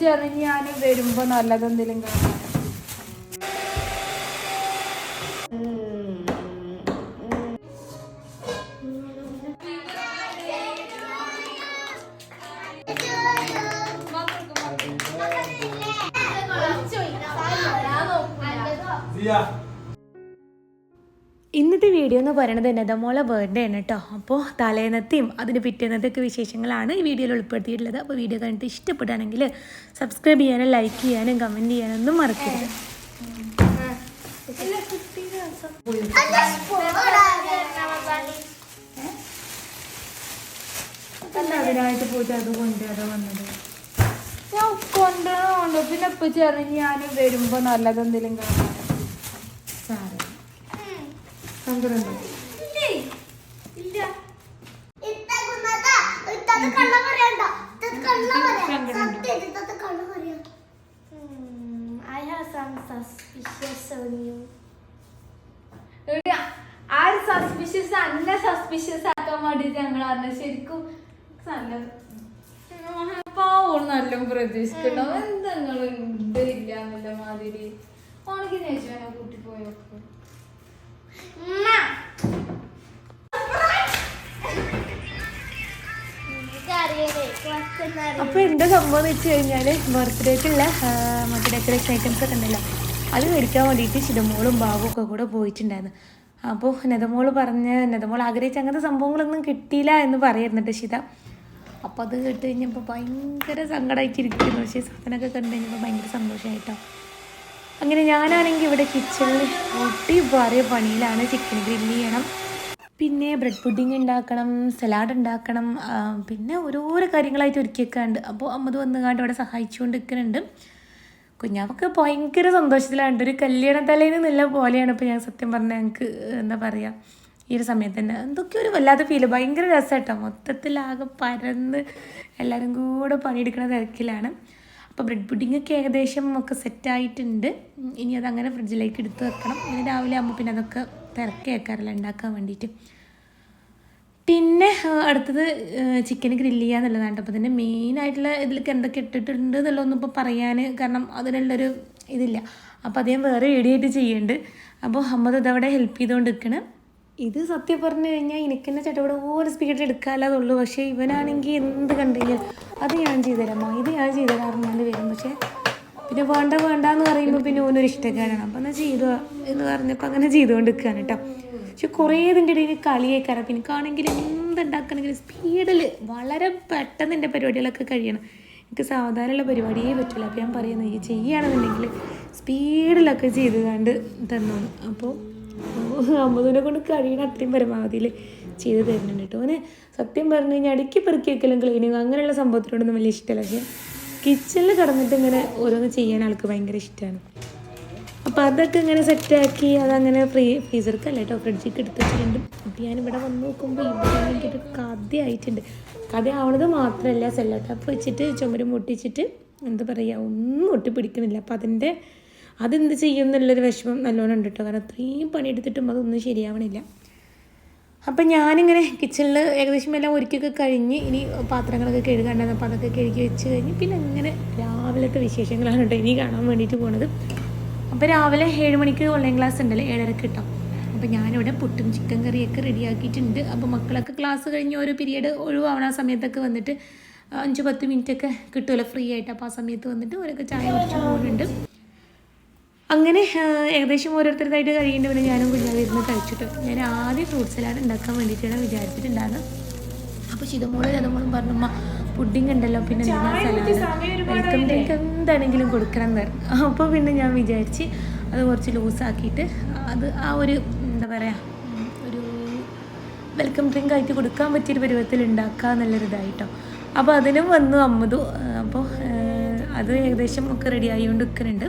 ചെറിഞ്ഞ് ഞാൻ വരുമ്പോ നല്ലതെന്തെങ്കിലും കാണാൻ ഇന്നത്തെ വീഡിയോ എന്ന് പറയുന്നത് നദമോളെ ബർത്ത്ഡേ ആണ് കേട്ടോ അപ്പോൾ തലേന്നത്തെയും അതിന് പിറ്റേന്നത്തെയൊക്കെ വിശേഷങ്ങളാണ് ഈ വീഡിയോയിൽ ഉൾപ്പെടുത്തിയിട്ടുള്ളത്. അപ്പോൾ വീഡിയോ കണ്ടിട്ട് ഇഷ്ടപ്പെടുകയാണെങ്കിൽ സബ്സ്ക്രൈബ് ചെയ്യാനും ലൈക്ക് ചെയ്യാനും കമന്റ് ചെയ്യാനൊന്നും മറക്കരുത്. അതിനായിട്ട് പോയിട്ട് അത് കൊണ്ടുവരാ വന്നത്. ഞാൻ കൊണ്ടുവരണമുണ്ട് പിന്നെ ഇപ്പൊ ചെറിയ ഞാൻ വരുമ്പോ നല്ലതെന്തെങ്കിലും കാണാൻ സാറ്. സങ്കടമുണ്ടോ I have some suspicious on you. എടി, ആ ഒരു സസ്പിഷ്യസ് അന്നെ സസ്പിഷ്യസ് ആക്കാൻ വേണ്ടിട്ട് ഞങ്ങൾ അറിഞ്ഞ ശരിക്കും നല്ല പാവോട് നല്ല പ്രതീക്ഷിക്കണ്ടോ? എന്താ നിങ്ങൾ ഇതില്ല എന്നുള്ള മാതിരി. ഓണക്ക് നേച്ചുവിനെ കൂട്ടി പോയൊക്കെ. അപ്പോൾ എന്താ സംഭവം എന്ന് വെച്ച് കഴിഞ്ഞാൽ ബർത്ത്ഡേക്കുള്ള മറ്റേ ഡെക്കറേഷൻ ഐറ്റംസ് ഒക്കെ ഉണ്ടല്ലോ. അത് മേടിക്കാൻ വേണ്ടിയിട്ട് ശിതമോളും ബാബും ഒക്കെ കൂടെ പോയിട്ടുണ്ടായിരുന്നു. അപ്പോൾ നെതമോൾ പറഞ്ഞ് നെതമോൾ ആഗ്രഹിച്ച അങ്ങനത്തെ സംഭവങ്ങളൊന്നും കിട്ടിയില്ല എന്ന് പറയുന്നുണ്ട് ശിത അപ്പോൾ അത് കേട്ട് കഴിഞ്ഞപ്പോൾ ഭയങ്കര സങ്കടമായിട്ടിരിക്കുന്നു പക്ഷേ സാധനമൊക്കെ കണ്ടു കഴിഞ്ഞപ്പോൾ ഭയങ്കര സന്തോഷമായിട്ടോ അങ്ങനെ ഞാനാണെങ്കിൽ ഇവിടെ കിച്ചണിൽ വരെ പണിയിലാണ് ചിക്കൻ ഗ്രില്ല് ചെയ്യണം. പിന്നെ ബ്രെഡ് പുഡിങ് ഉണ്ടാക്കണം സലാഡ് ഉണ്ടാക്കണം പിന്നെ ഓരോരോ കാര്യങ്ങളായിട്ട് ഒരുക്കിയൊക്കെയുണ്ട് അപ്പോൾ അമ്മത് വന്നുകാണ്ട് ഇവിടെ സഹായിച്ചുകൊണ്ട് നിൽക്കുന്നുണ്ട് കുഞ്ഞാവൊക്കെ ഭയങ്കര സന്തോഷത്തിലാണ്. ഒരു കല്യാണ തലേന്ന് നല്ല പോലെയാണ് ഇപ്പോൾ ഞാൻ സത്യം പറഞ്ഞാൽ ഞങ്ങൾക്ക് എന്താ പറയുക ഈ ഒരു സമയത്ത് തന്നെ. എന്തൊക്കെയോ ഒരു വല്ലാത്ത ഫീൽ ഭയങ്കര രസമായിട്ടോ മൊത്തത്തിലാകെ പരന്ന് എല്ലാവരും കൂടെ പണിയെടുക്കുന്ന തിരക്കിലാണ്. അപ്പോൾ ബ്രെഡ് പുഡിങ് ഒക്കെ ഏകദേശം ഒക്കെ സെറ്റായിട്ടുണ്ട് ഇനി അതങ്ങനെ ഫ്രിഡ്ജിലേക്ക് എടുത്ത് വെക്കണം. ഇനി രാവിലെ ആകുമ്പോൾ പിന്നെ അതൊക്കെ തിരക്കി വെക്കാറില്ല ഉണ്ടാക്കാൻ വേണ്ടിയിട്ട് പിന്നെ അടുത്തത് ചിക്കൻ ഗ്രില്ല് ചെയ്യുക എന്നുള്ളതാണ്. അപ്പോൾ തന്നെ മെയിനായിട്ടുള്ള ഇതിലേക്ക് എന്തൊക്കെ ഇട്ടിട്ടുണ്ട് എന്നുള്ളതൊന്നും ഇപ്പോൾ പറയാൻ കാരണം അതിനുള്ളൊരു ഇതില്ല. അപ്പോൾ അദ്ദേഹം വേറെ വീഡിയോ ആയിട്ട് ചെയ്യുന്നുണ്ട് അപ്പോൾ അമ്മത് ഇതവിടെ ഹെൽപ്പ് ചെയ്തുകൊണ്ട് നിൽക്കണം ഇത് സത്യം പറഞ്ഞു കഴിഞ്ഞാൽ എനിക്ക് തന്നെ ചേട്ടവിടെ ഓരോ സ്പീഡിൽ എടുക്കാനുള്ളതുള്ളൂ പക്ഷേ ഇവനാണെങ്കിൽ എന്ത് കണ്ടില്ല? അത് ഞാൻ ചെയ്തുതരാമോ? ഇത് ഞാൻ ചെയ്തു പറഞ്ഞാൽ വരും. പക്ഷേ പിന്നെ വേണ്ട വേണ്ട എന്ന് പറയുമ്പോൾ പിന്നെ ഓനൊരു ഇഷ്ടക്കാരാണ് അപ്പം എന്നാൽ ചെയ്തു എന്ന് പറഞ്ഞപ്പോൾ അങ്ങനെ ചെയ്തുകൊണ്ട് നിൽക്കുകയാണ് കേട്ടോ പക്ഷെ കുറേ ഇതിന്റെ ഇടയിൽ കളിയേക്കാറ് അപ്പം എനിക്കാണെങ്കിൽ എന്തുണ്ടാക്കണമെങ്കിലും സ്പീഡിൽ വളരെ പെട്ടെന്ന് എന്റെ പരിപാടികളൊക്കെ കഴിയണം. എനിക്ക് സാധാരണയുള്ള പരിപാടിയേ പറ്റില്ല അപ്പോൾ ഞാൻ പറയുന്നത് ഈ ചെയ്യുകയാണെന്നുണ്ടെങ്കിൽ സ്പീഡിലൊക്കെ ചെയ്ത് കണ്ട് അപ്പോൾ അമ്മതിനെ കൊണ്ട് കഴിയണ അത്രയും പരമാവധിയിൽ ചെയ്ത് തരുന്നുണ്ട് കേട്ടോ. അവന് സത്യം പറഞ്ഞു കഴിഞ്ഞാൽ അടുക്കി പെറുക്കി വെക്കലും ക്ലീനിങ് അങ്ങനെയുള്ള സംഭവത്തിനോടൊന്നും വലിയ ഇഷ്ടമല്ല. പക്ഷേ കിച്ചണിൽ കടന്നിട്ട് ഇങ്ങനെ ഓരോന്ന് ചെയ്യാൻ ആൾക്ക് ഭയങ്കര ഇഷ്ടമാണ് അപ്പോൾ അതൊക്കെ ഇങ്ങനെ സെറ്റാക്കി അതങ്ങനെ ഫ്രീ ഫ്രീസർക്കല്ല കേട്ടോ ഫ്രിഡ്ജിക്ക് എടുത്ത് വെച്ചിട്ടുണ്ട്. അപ്പോൾ ഞാനിവിടെ വന്ന് നോക്കുമ്പോൾ ഇവിടെ എനിക്കൊരു കഥയായിട്ടുണ്ട്. കഥ ആവണത് മാത്രമല്ല സെല്ലോ ടാപ്പ് വെച്ചിട്ട് ചുമര് മുട്ടിച്ചിട്ട് എന്താ പറയുക ഒന്നും ഒട്ടി പിടിക്കണില്ല അപ്പോൾ അതിന്റെ അതെന്ത് ചെയ്യും എന്നുള്ളൊരു വിഷമം നല്ലോണം ഉണ്ട് കേട്ടോ കാരണം അത്രയും പണിയെടുത്തിട്ടും അതൊന്നും ശരിയാവണില്ല. അപ്പം ഞാനിങ്ങനെ കിച്ചണിൽ ഏകദേശം എല്ലാം ഒരുക്കൊക്കെ കഴിഞ്ഞ് ഇനി പാത്രങ്ങളൊക്കെ കഴുകാണ്ടായിരുന്നു അപ്പോൾ അതൊക്കെ കഴുകി വെച്ച് കഴിഞ്ഞ് പിന്നെ അങ്ങനെ രാവിലത്തെ വിശേഷങ്ങളാണ് കേട്ടോ ഇനി കാണാൻ വേണ്ടിയിട്ട് പോണത്. അപ്പോൾ രാവിലെ ഏഴ് മണിക്ക് ഓൺലൈൻ ക്ലാസ് ഉണ്ടല്ലോ ഏഴരക്ക് കിട്ടാം അപ്പോൾ ഞാനിവിടെ പുട്ടും ചിക്കൻ കറിയൊക്കെ റെഡിയാക്കിയിട്ടുണ്ട് അപ്പോൾ മക്കളൊക്കെ ക്ലാസ് കഴിഞ്ഞ് ഓരോ പീരീഡ് ഒഴിവാവണ ആ സമയത്തൊക്കെ വന്നിട്ട് അഞ്ച് പത്ത് മിനിറ്റൊക്കെ കിട്ടുമല്ലോ ഫ്രീ ആയിട്ട്. അപ്പോൾ ആ സമയത്ത് വന്നിട്ട് ഓരോക്കെ ചായ കുടിച്ച് പോകുന്നുണ്ട് അങ്ങനെ ഏകദേശം ഓരോരുത്തരുതായിട്ട് കഴിയേണ്ട പിന്നെ ഞാനും കുഞ്ഞാവ് ഇരുന്ന് കഴിച്ചിട്ട് ഞാൻ ആദ്യം ഫ്രൂട്ട് സലാഡ് ഉണ്ടാക്കാൻ വേണ്ടിയിട്ടാണ് വിചാരിച്ചിട്ടുണ്ടായിരുന്നത്. അപ്പോൾ ശിതമോളും പറഞ്ഞു അമ്മ പുഡിംഗ് ഉണ്ടല്ലോ പിന്നെ വെൽക്കം ഡേക്ക് എന്താണെങ്കിലും കൊടുക്കണം എന്ന് അപ്പോൾ പിന്നെ ഞാൻ വിചാരിച്ച് അത് കുറച്ച് ലൂസാക്കിയിട്ട് അത് ആ ഒരു എന്താ പറയുക ഒരു വെൽക്കം ഡ്രിങ്ക് ആയിട്ട് കൊടുക്കാൻ പറ്റിയൊരു പരുവത്തിൽ ഉണ്ടാക്കുക എന്നുള്ളൊരിതായിട്ടോ അപ്പോൾ അതിനും വന്നു അമ്മതു. അപ്പോൾ അത് ഏകദേശം ഒക്കെ റെഡി കൊണ്ട് നിൽക്കുന്നുണ്ട്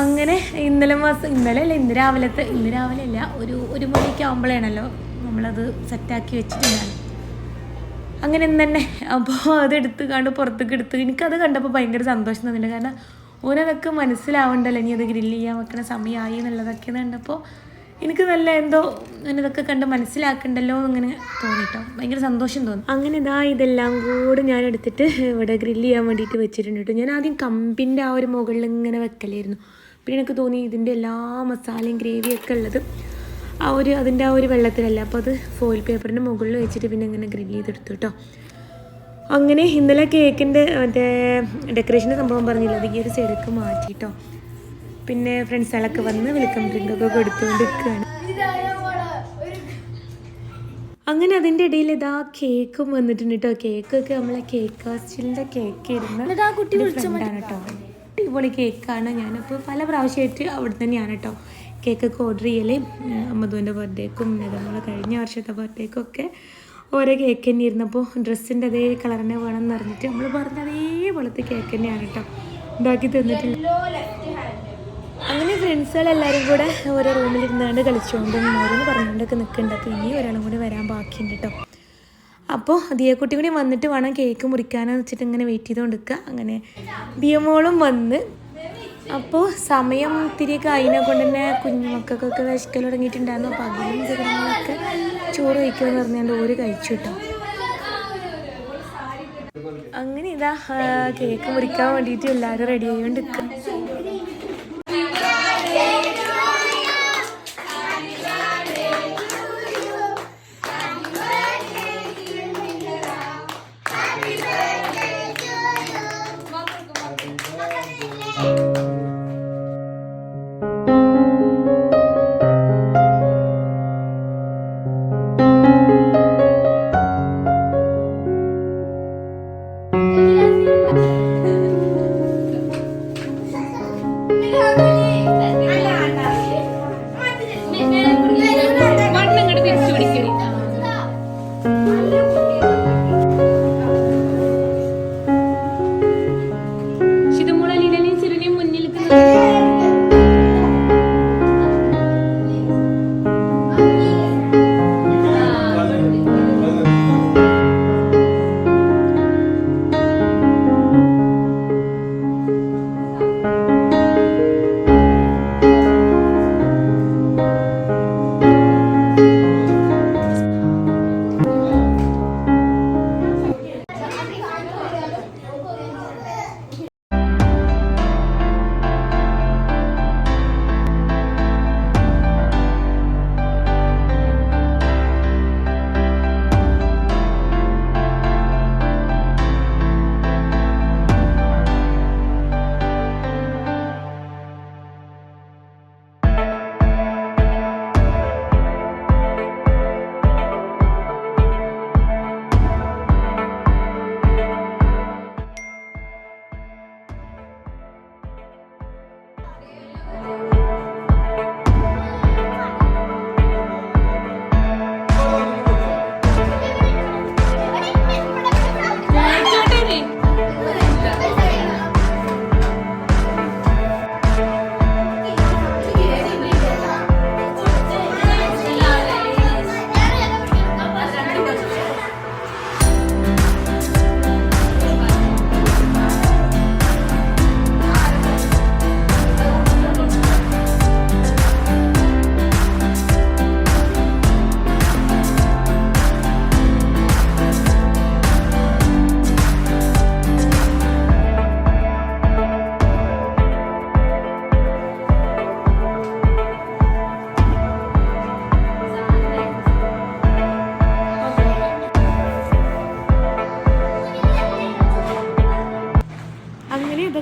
അങ്ങനെ ഇന്നലെ മാസം ഇന്നലെ അല്ല ഇന്ന് രാവിലത്തെ ഇന്ന് രാവിലെ അല്ല ഒരു ഒരു മണിക്ക് ആകുമ്പോഴാണല്ലോ നമ്മളത് സെറ്റാക്കി വെച്ചിട്ടുണ്ടായിരുന്നു അങ്ങനെ ഇന്ന് തന്നെ അപ്പോൾ അതെടുത്ത് കണ്ട് പുറത്തേക്ക് എടുത്ത് എനിക്കത് കണ്ടപ്പോൾ ഭയങ്കര സന്തോഷം തന്നിട്ടുണ്ട് കാരണം ഓനതൊക്കെ മനസ്സിലാവണ്ടല്ലോ ഇനി അത് ഗ്രില്ല് ചെയ്യാൻ വെക്കണ സമയമായി എന്നുള്ളതൊക്കെ കണ്ടപ്പോൾ എനിക്ക് നല്ല എന്തോ ഇതൊക്കെ കണ്ട് മനസ്സിലാക്കണ്ടല്ലോ ഇങ്ങനെ തോന്നിട്ടോ ഭയങ്കര സന്തോഷം തോന്നി. അങ്ങനെ ഇതാ ഇതെല്ലാം കൂടെ ഞാൻ എടുത്തിട്ട് ഇവിടെ ഗ്രില്ല് ചെയ്യാൻ വേണ്ടിയിട്ട് വെച്ചിട്ടുണ്ട് കേട്ടോ. ഞാൻ ആദ്യം കമ്പിന്റെ ആ ഒരു മുകളിൽ ഇങ്ങനെ വെക്കലായിരുന്നു. പിന്നെ എനിക്ക് തോന്നി ഇതിന്റെ എല്ലാ മസാലയും ഗ്രേവിയൊക്കെ ഉള്ളത് ആ ഒരു അതിന്റെ ആ ഒരു വെള്ളത്തിലല്ല. അപ്പോൾ അത് ഫോയിൽ പേപ്പറിന്റെ മുകളിൽ വെച്ചിട്ട് പിന്നെ ഇങ്ങനെ ഗ്രില്ല് ചെയ്തെടുത്തു കേട്ടോ. അങ്ങനെ ഇന്നലെ കേക്കിന്റെ മറ്റേ ഡെക്കറേഷന്റെ സംഭവം പറഞ്ഞില്ല? അത് ഈ ഒരു മാറ്റി മാറ്റിട്ടോ പിന്നെ ഫ്രണ്ട്സുകളൊക്കെ വന്ന് വെൽക്കം ഡ്രിങ്കൊക്കെ കൊടുത്തുകൊണ്ട് നിൽക്കുകയാണ് അങ്ങനെ അതിന്റെ ഇടയിൽ ഇതാ കേക്കും വന്നിട്ടുണ്ട് കേട്ടോ. കേക്കൊക്കെ നമ്മളെ കേക്ക് കാസ്റ്റിലിന്റെ കേക്ക് ഇരുന്ന് കുട്ടി ഫ്രണ്ടാണ് കേട്ടോ. അടിപൊളി കേക്കാണ് ഞാനപ്പോൾ പല പ്രാവശ്യമായിട്ട് അവിടെ തന്നെയാണ് കേട്ടോ. കേക്കൊക്കെ ഓർഡർ ചെയ്യൽ അമ്മതുവിന്റെ ബർത്ത്ഡേക്കും നമ്മളെ കഴിഞ്ഞ വർഷത്തെ ബർത്ത്ഡേക്കും ഒക്കെ ഓരോ കേക്ക് തന്നെ ഇരുന്നപ്പോൾ ഡ്രസ്സിന്റെ അതേ കളർ തന്നെ വേണം എന്ന് പറഞ്ഞിട്ട് നമ്മൾ പറഞ്ഞ അതേപോലത്തെ കേക്ക് തന്നെയാണ് കേട്ടോ. ഉണ്ടാക്കി തന്നിട്ടില്ല. അങ്ങനെ ഫ്രണ്ട്സുകളെല്ലാവരും കൂടെ ഓരോ റൂമിലിരുന്നാണ്ട് കളിച്ചുകൊണ്ടും ഓരോന്ന് പറഞ്ഞുകൊണ്ടൊക്കെ നിൽക്കുന്നുണ്ട്. അപ്പോൾ ഇനി ഒരാളും കൂടി വരാൻ ബാക്കിയുണ്ട് കേട്ടോ. അപ്പോൾ ദിയക്കുട്ടി കൂടി വന്നിട്ട് വേണം കേക്ക് മുറിക്കാനെന്ന് വെച്ചിട്ട് ഇങ്ങനെ വെയിറ്റ് ചെയ്തുകൊണ്ട് നിൽക്കുക അങ്ങനെ ദിയമോളും വന്ന്. അപ്പോൾ സമയം ഇത്തിരിയൊക്കെ അതിനെ കൊണ്ട് തന്നെ കുഞ്ഞുമക്കൾക്കൊക്കെ വിശക്കൽ തുടങ്ങിയിട്ടുണ്ടായിരുന്നു. അപ്പോൾ അതിലും ജനങ്ങളൊക്കെ ചോറ് കഴിക്കുമെന്ന് പറഞ്ഞാണ്ട് ഓര് കഴിച്ചു കേട്ടോ അങ്ങനെ ഇതാ കേക്ക് മുറിക്കാൻ വേണ്ടിയിട്ട് എല്ലാവരും റെഡി ആയിക്കൊണ്ട് നിൽക്കും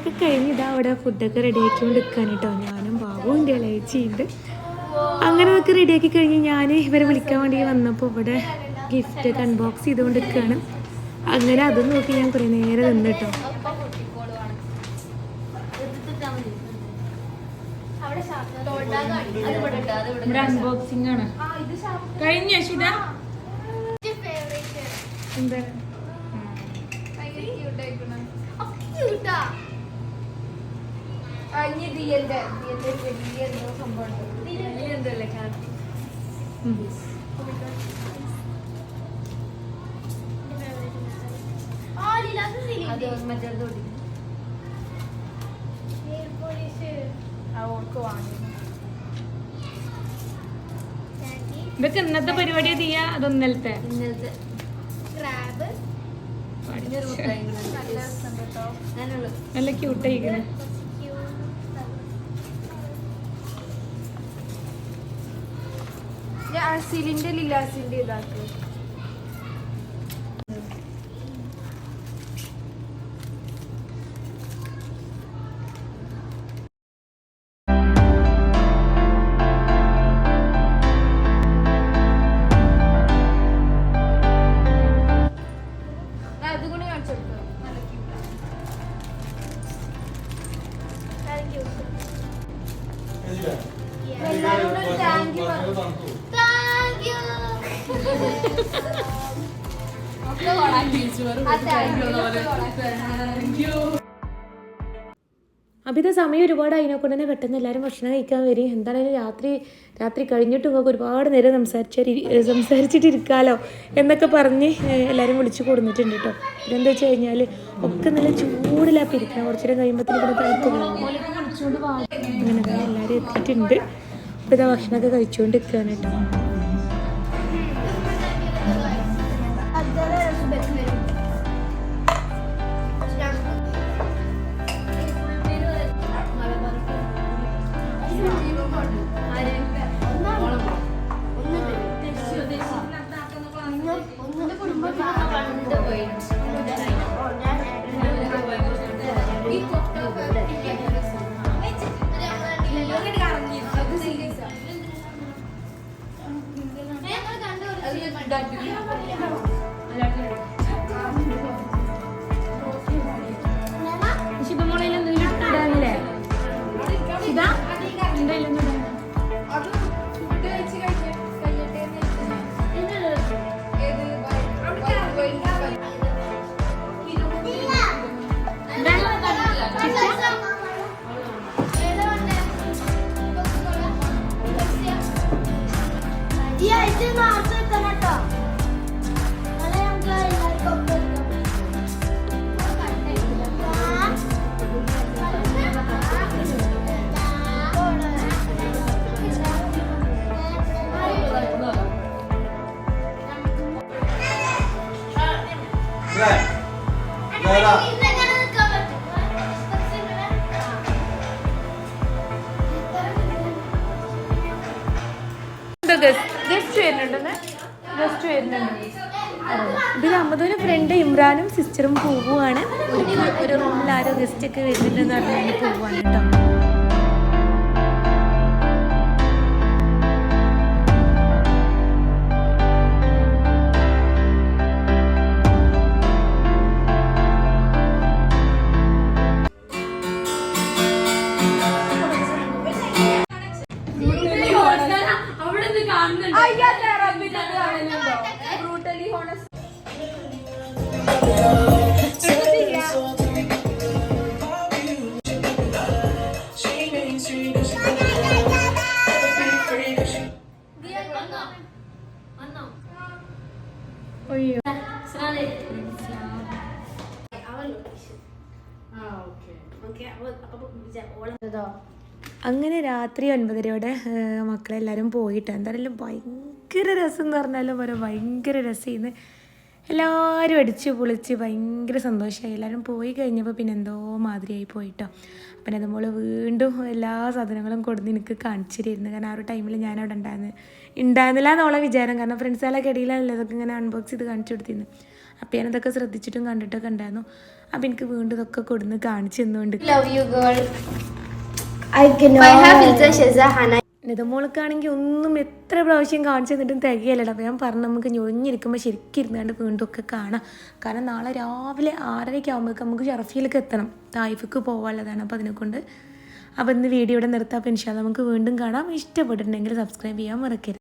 ഇതൊക്കെ കഴിഞ്ഞ് ഇതാ അവിടെ ഫുഡൊക്കെ റെഡിയാക്കി നിൽക്കാൻ കേട്ടോ ഞാനും ബാബുവും എന്റെ ഇളയച്ചിയുണ്ട്. അങ്ങനെ അതൊക്കെ റെഡിയാക്കി കഴിഞ്ഞ് ഞാൻ ഇവരെ വിളിക്കാൻ വേണ്ടി വന്നപ്പോൾ ഇവിടെ ഗിഫ്റ്റ് ഒക്കെ അൺബോക്സ് ചെയ്തുകൊണ്ട് നിൽക്കുകയാണ് അങ്ങനെ അതും നോക്കി ഞാൻ കുറേ നേരെ നിന്ന് കേട്ടോ ഇവിടെ അൺബോക്സിംഗ് ആണ്. കഴിഞ്ഞ ശിത എന്താ? അത് മറ്റേ ഓൾക്ക് വാങ്ങി. ഇതൊക്കെ ഇന്നത്തെ പരിപാടിയാ ചെയ്യാ അതൊന്നലത്തെ നല്ല ക്യൂട്ടായിക്കണ് ഞാൻ അസിലിന്റെ ലിലാസിന്റെ അപ്പം ഇത് സമയം ഒരുപാട് അതിനെക്കൊണ്ട് തന്നെ പെട്ടെന്ന് എല്ലാവരും ഭക്ഷണം കഴിക്കാൻ വരും. എന്താണെങ്കിലും രാത്രി രാത്രി കഴിഞ്ഞിട്ട് നിങ്ങൾക്ക് ഒരുപാട് നേരം സംസാരിച്ചാൽ സംസാരിച്ചിട്ടിരിക്കാലോ എന്നൊക്കെ പറഞ്ഞ് എല്ലാവരും വിളിച്ചു കൊടുത്തിട്ടുണ്ട് കേട്ടോ പിന്നെ എന്താ വെച്ച് കഴിഞ്ഞാൽ ഒക്കെ നല്ല ചൂടിലാക്കി ഇരിക്കണം. കുറച്ചു നേരം കഴിയുമ്പോഴത്തേക്കും അങ്ങനെ എല്ലാവരും എത്തിയിട്ടുണ്ട്. അപ്പോൾ ഇതാ ഭക്ഷണമൊക്കെ കഴിച്ചുകൊണ്ട് നിൽക്കുകയാണ് കേട്ടോ ശിവമോളയിൽ എന്തെങ്കിലും ഇടാനില്ലേ ശിവ ഗസ്റ്റ് വരുന്നുണ്ടെന്ന്? ഗസ്റ്റ് വരുന്നുണ്ട്. ഇതിൽ അമ്മതൊരു ഫ്രണ്ട് ഇമ്രാനും സിസ്റ്ററും പോവുകയാണ് ഒരു റൂമിൽ ആരോ ഗസ്റ്റ് ഒക്കെ വരുന്നുണ്ടെന്ന് പറഞ്ഞാൽ പോവുകയാണ് കേട്ടോ. അങ്ങനെ രാത്രി ഒൻപതരയോടെ മക്കളെല്ലാവരും പോയിട്ട് എന്തായാലും ഭയങ്കര രസം എന്ന് പറഞ്ഞാലും പോലെ ഭയങ്കര രസമായിരുന്നു എല്ലാവരും അടിച്ച് പൊളിച്ച് ഭയങ്കര സന്തോഷമായി എല്ലാവരും പോയി കഴിഞ്ഞപ്പോൾ പിന്നെ എന്തോ മാതിരിയായി പോയിട്ടോ. അപ്പം അതുപോലെ വീണ്ടും എല്ലാ സാധനങ്ങളും കൊടുന്ന് എനിക്ക് കാണിച്ചിരുന്നു. കാരണം ആ ഒരു ടൈമിൽ ഞാൻ അവിടെ ഉണ്ടായിരുന്നു ഉണ്ടായിരുന്നില്ല എന്നുള്ള വിചാരം. കാരണം ഫ്രണ്ട്സുകളൊക്കെ ഇടയിലല്ലേ ഇതൊക്കെ ഇങ്ങനെ അൺബോക്സ് ചെയ്ത് കാണിച്ചു കൊടുത്തിരുന്നു. അപ്പം ഞാനതൊക്കെ ശ്രദ്ധിച്ചിട്ടും കണ്ടിട്ടൊക്കെ ഉണ്ടായിരുന്നു. അപ്പം എനിക്ക് വീണ്ടും ഇതൊക്കെ കൊടുന്ന് കാണിച്ചു തന്നുകൊണ്ട്. നിതമോൾക്കാണെങ്കിൽ ഒന്നും എത്ര പ്രാവശ്യം കാണിച്ചു തന്നിട്ടും തികയല്ലടാ അപ്പം ഞാൻ പറഞ്ഞു നമുക്ക് ഞൊഴിഞ്ഞിരിക്കുമ്പോൾ ശരിക്കും ഇരുന്നാണ്ട് വീണ്ടും ഒക്കെ കാണാം. കാരണം നാളെ രാവിലെ ആറരയ്ക്ക് ആകുമ്പോഴേക്ക് നമുക്ക് ഷർഫിയിലേക്ക് എത്തണം. തായിഫിക്ക് പോകാനുള്ളതാണ് അപ്പോൾ അതിനെക്കൊണ്ട്. അപ്പോൾ ഇന്ന് വീഡിയോ ഇവിടെ നിർത്താം. അപ്പോൾ ഇൻഷാല്ല നമുക്ക് വീണ്ടും കാണാം. ഇഷ്ടപ്പെട്ടിട്ടുണ്ടെങ്കിൽ സബ്സ്ക്രൈബ് ചെയ്യാൻ മറക്കരുത്.